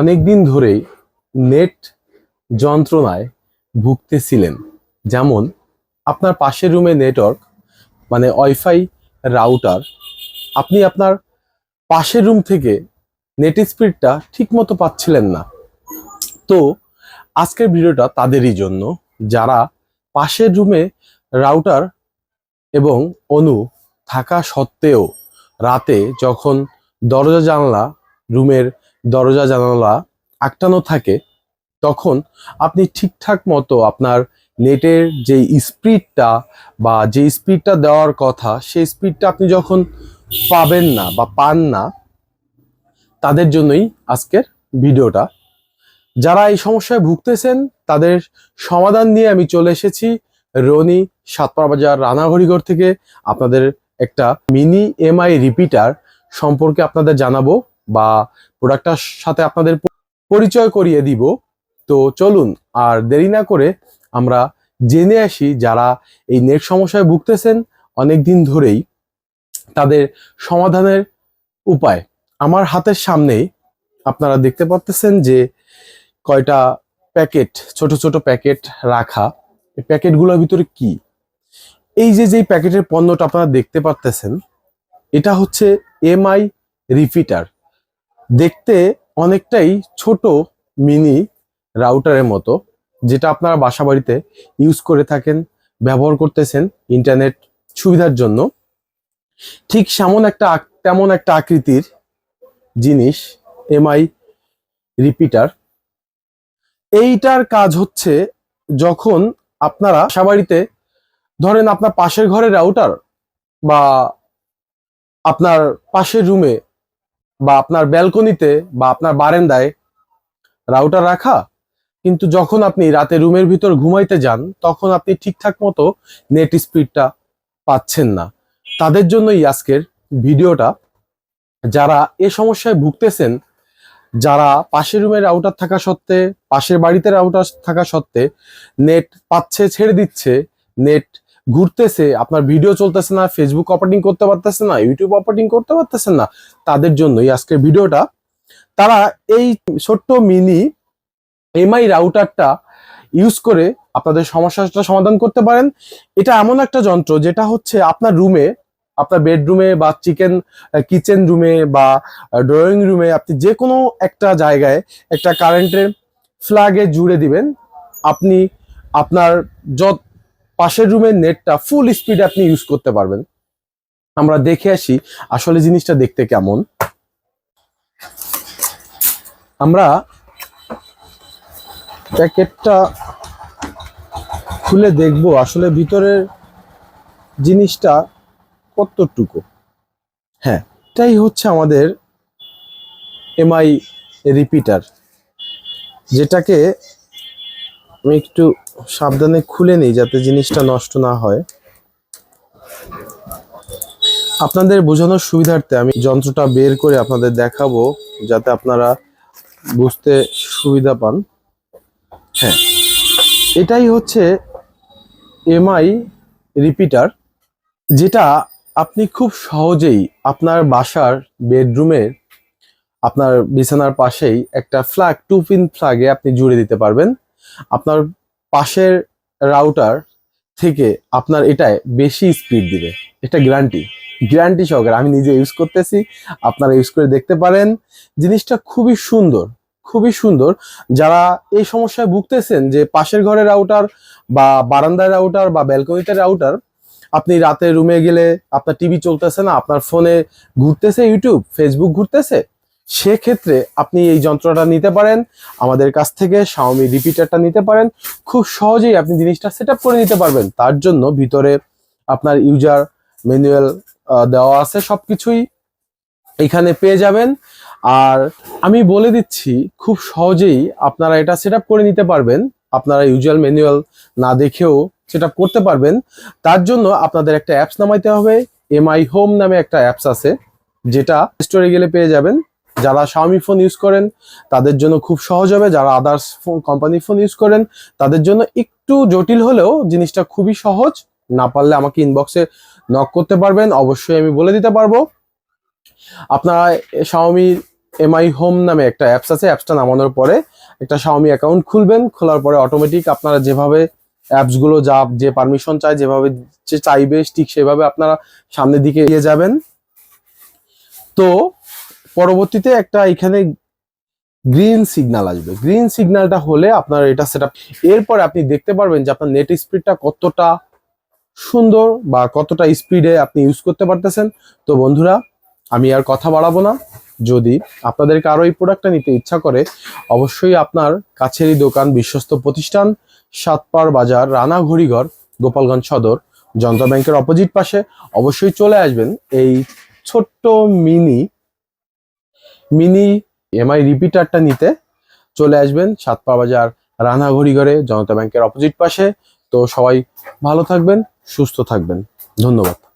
অনেকদিন ধরেই নেট যন্ত্রণায় ভুগতেছিলেন। যেমন আপনার পাশের রুমে নেটওয়ার্ক মানে ওয়াইফাই রাউটার, আপনি আপনার পাশের রুম থেকে নেট স্পিডটা ঠিকমতো পাচ্ছিলেন না। তো আজকের ভিডিওটা তাদেরই জন্য। যারা পাশের রুমে রাউটার এবং অনু থাকা সত্ত্বেও রাতে যখন দরজা জানলা রুমের দরজা, জানালা আটকানো থাকে, তখন আপনি ঠিকঠাক মতো আপনার নেটের যে স্পিডটা বা যে স্পিডটা দেওয়ার কথা, সেই স্পিডটা আপনি যখন পাবেন না বা পান না, তাদের জন্যই আজকের ভিডিওটা। যারা এই সমস্যায় ভুগতেছেন, তাদের সমাধান নিয়ে আমি চলে এসেছি রনি সাতপাড়া বাজার রানাঘড়িগড় থেকে। আপনাদের একটা মিনি এমআই রিপিটার সম্পর্কে আপনাদের জানাব। বা প্রোডাক্টটার সাথে আপনাদের পরিচয় করিয়ে দিব। তো চলুন আর দেরি না করে আমরা জেনে আসি যারা এই নেট সমস্যায় ভুগতেছেন অনেক দিন ধরেই, তাদের সমাধানের উপায়। আমার হাতের সামনেই আপনারা দেখতে পাচ্তেছেন যে কয়টা প্যাকেট, ছোট ছোট প্যাকেট রাখা। এই প্যাকেটগুলোর ভিতরে কি? এই যে, যেই প্যাকেটের পণ্যটা আপনারা দেখতে পারতেছেন, এটা হচ্ছে এমআই রিপিটার দেখতে অনেকটাই ছোট মিনি রাউটারের মতো, যেটা আপনারা বাসা বাড়িতে ইউজ করে থাকেন, ব্যবহার করতেছেন ইন্টারনেট সুবিধার জন্য। ঠিক সেমন একটা তেমন একটা আকৃতির জিনিস এমআই রিপিটার এইটার কাজ হচ্ছে যখন আপনারা বাসা বাড়িতে ধরেন আপনার পাশের ঘরের রাউটার বা আপনার পাশের রুমে বা আপনার ব্যালকনিতে বা আপনার বারান্দায় রাউটার রাখা, কিন্তু যখন আপনি রাতে রুমের ভিতর ঘুমাইতে যান, তখন আপনি ঠিকঠাক মতো নেট স্পিডটা পাচ্ছেন না। তাদের জন্যই আজকের ভিডিওটা। যারা এ সমস্যায় ভুগতেছেন, যারা পাশের রুমে রাউটার থাকা সত্ত্বে, পাশের বাড়িতে রাউটার থাকা সত্ত্বে নেট পাচ্ছে, ছেড়ে দিচ্ছে, নেট ঘুরতেছে, আপনার ভিডিও চলতেছে না ফেসবুক অপারেটিং করতে পারতেছে না ইউটিউব অপারেটিং করতে পারতেছে না, তাদের জন্যই আজকের ভিডিওটা তারা এই ছোট্ট মিনি এমআই রাউটারটা ইউজ করে আপনাদের সমস্যাটা সমাধান করতে পারেন। এটা এমন একটা যন্ত্র, যেটা হচ্ছে আপনার রুমে আপনার বেডরুমে বা চিকেন কিচেন রুমে বা ড্রয়িং রুমে আপনি যে কোনো একটা জায়গায় একটা কারেন্টের ফ্ল্যাগে জুড়ে দিবেন। আপনি আপনার যত পাশের রুমের নেটটা ফুল স্পিডে আপনি ইউজ করতে পারবেন। আমরা দেখে আসি আসলে জিনিসটা দেখতে কেমন। আমরা প্যাকেটটা খুলে দেখব আসলে ভিতরের জিনিসটা কতটুকু। হ্যাঁ এটাই হচ্ছে আমাদের এমআই রিপিটার যেটাকে আমি একটু সাবধানে খুলে নিই যাতে জিনিসটা নষ্ট না হয়। আপনাদের বোঝানোর সুবিধার্থে আমি যন্ত্রটা বের করে আপনাদের দেখাবো, যাতে আপনারা বুঝতে সুবিধা পান। হ্যাঁ এটাই হচ্ছে এমআই রিপিটার, যেটা আপনি খুব সহজেই আপনার বাসার বেডরুমের, আপনার বিছানার পাশেই একটা ফ্ল্যাগ, টু পিন ফ্ল্যাগে আপনি জুড়ে দিতে পারবেন। আপনার পাশের রাউটার থেকে আপনার এটায় বেশি স্পিড দিবে। এটা গ্যারান্টি গ্যারান্টি সহকারে আমি নিজে ইউজ করতেছি, আপনারা ইউজ করে দেখতে পারেন। জিনিসটা খুবই সুন্দর খুবই সুন্দর। যারা এই সমস্যায় ভুগতেছেন যে পাশের ঘরের রাউটার বা বারান্দার রাউটার বা ব্যালকনিতে রাউটার আপনি রাতে রুমে গেলে আপনার টিভি চলতেছে না, আপনার ফোনে ঘুরতেছে ইউটিউব ফেসবুক ঘুরতেছে সেক্ষেত্রে আপনি এই যন্ত্রটা নিতে পারেন, আমাদের কাছ থেকে শাওমি রিপিটারটা নিতে পারেন। খুব সহজেই আপনি জিনিসটা সেট করে নিতে পারবেন। তার জন্য ভিতরে আপনার ইউজার ম্যানুয়াল দেওয়া আছে সব কিছুই এখানে পেয়ে যাবেন। আর আমি বলে দিচ্ছি, খুব সহজেই আপনারা এটা সেট করে নিতে পারবেন। আপনারা ইউজুয়াল ম্যানুয়াল না দেখেও সেট করতে পারবেন। তার জন্য আপনাদের একটা অ্যাপস নামাইতে হবে। এমআই হোম নামে একটা অ্যাপস আছে, যেটা স্টোরে গেলে পেয়ে যাবেন। যারা শাওমি ফোন ইউজ করেন, তাদের জন্য খুব সহজ হবে। যারা আদার্স ফোন কোম্পানির ফোন ইউজ করেন, তাদের জন্য একটু জটিল হলেও জিনিসটা খুবই সহজ। না পারলে আমাকে ইনবক্সে নক করতে পারবেন। অবশ্যই আমি বলে দিতে পারব। আপনারা শাওমি এমআই হোম নামে একটা অ্যাপস আছে। অ্যাপসটা নামানোর পরে একটা শাওমি অ্যাকাউন্ট খুলবেন। খোলার পরে অটোমেটিক আপনারা যেভাবে অ্যাপসগুলো যা, যে পারমিশন চায়, যেভাবে চাইবে, ঠিক সেভাবে আপনারা সামনের দিকে এগিয়ে যাবেন। তো পরবর্তীতে একটা এখানে গ্রিন সিগন্যাল আসবে। গ্রিন সিগন্যালটা হলে আপনার এটা সেট এরপরে আপনি দেখতে পারবেন যে আপনার নেট স্পিডটা কতটা সুন্দর বা কতটা স্পিডে আপনি ইউজ করতে পারতেছেন। তো বন্ধুরা, আমি আর কথা বাড়াবো না। যদি আপনাদেরকে আরও এই প্রোডাক্টটা নিতে ইচ্ছা করে, অবশ্যই আপনার কাছেরই দোকান, বিশ্বস্ত প্রতিষ্ঠান সাতপার বাজার, রানা ঘড়িঘর, গোপালগঞ্জ সদর, যন্ত্র ব্যাংকের অপোজিট পাশে অবশ্যই চলে আসবেন। এই ছোট্ট মিনি মিনি এমআই রিপিটারটা নিতে চলে আসবেন সাতপা বাজার রানা ঘড়িঘরে জনতা ব্যাংকের অপোজিট পাশে। তো সবাই ভালো থাকবেন, সুস্থ থাকবেন। ধন্যবাদ।